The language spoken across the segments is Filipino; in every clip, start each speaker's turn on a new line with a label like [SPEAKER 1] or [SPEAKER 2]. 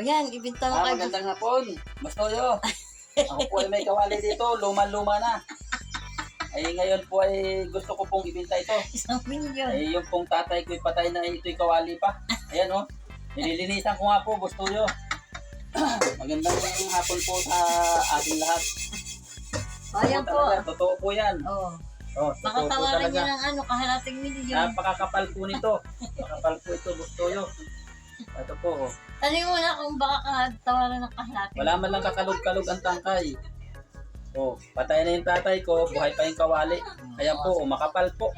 [SPEAKER 1] O yan, ibinta mo
[SPEAKER 2] Ah,
[SPEAKER 1] kay
[SPEAKER 2] magandang hapon. Bastoyo. Ako po ay may kawali dito. Luma-luma na. Ay ngayon po ay gusto ko pong ibenta ito.
[SPEAKER 1] isang milyon.
[SPEAKER 2] Ay yung pong tatay ko'y patay na ito'y kawali pa. Ayan oh. Nililinisan ko nga po, Bastoyo. Magandang hapon po sa ating lahat.
[SPEAKER 1] O yan po.
[SPEAKER 2] Talaga, Totoo po yan.
[SPEAKER 1] Oh,
[SPEAKER 2] Oh, totoo po
[SPEAKER 1] makatawaran niya ng ano, kahalating milyon.
[SPEAKER 2] Napakakapal po nito. Makapal po ito, Bastoyo. Ito po. Oh.
[SPEAKER 1] Tanong mo na kung baka kahatawaran ng kahalating.
[SPEAKER 2] Wala man lang kakalog-kalog ang tangkay. Oh, patay na yung tatay ko, buhay pa yung kawali. Ayan po, oh, makapal po.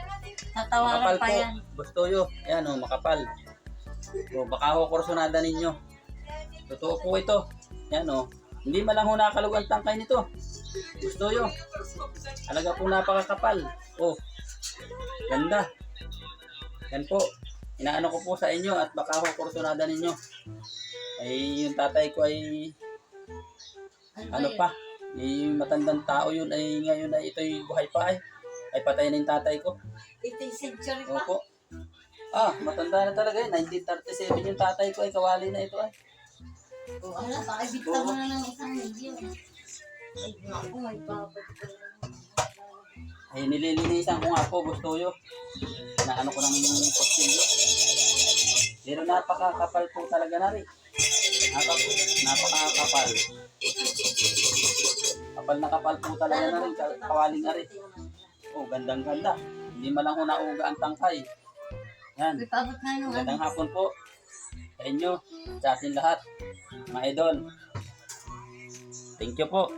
[SPEAKER 1] Tatawaran
[SPEAKER 2] Makapal
[SPEAKER 1] pa
[SPEAKER 2] po.
[SPEAKER 1] yan.
[SPEAKER 2] Gusto yo. Ayan oh, makapal. Oh, baka ho kursunada ninyo. Totoo po ito. Ayan oh. Hindi man lang ho nakakalog ang tangkay nito. Gusto yo. Alaga po napakakapal. Oh. Ganda. Yan po. Inaano ko po sa inyo at baka ho kursunada ninyo. Ay yung tatay ko ay ano
[SPEAKER 1] yun?
[SPEAKER 2] pa, yung matandang tao yun ay ngayon ay ito'y buhay pa ay. Ay patay na yung tatay ko.
[SPEAKER 1] 18th century pa.
[SPEAKER 2] Opo. Ah, matanda na talaga yun. 1937 yung tatay ko ay kawali na ito ay.
[SPEAKER 1] O ano, baka ibinta mo na ng isang milyon. Ay, naku, may babad ka na.
[SPEAKER 2] Ay nililinisan ko nga po, gusto yo. Na ano ko ng postilyo. Pero napakakapal po talaga na rin. Napaka, napakakapal. Kapal na kapal po talaga na rin. ka- Kawaling na rin. Oh, gandang ganda. Hindi man lang ko nauga ang tangkay. Yan. Magandang hapon po sa inyo, sa atin lahat, mga idol. Thank you po.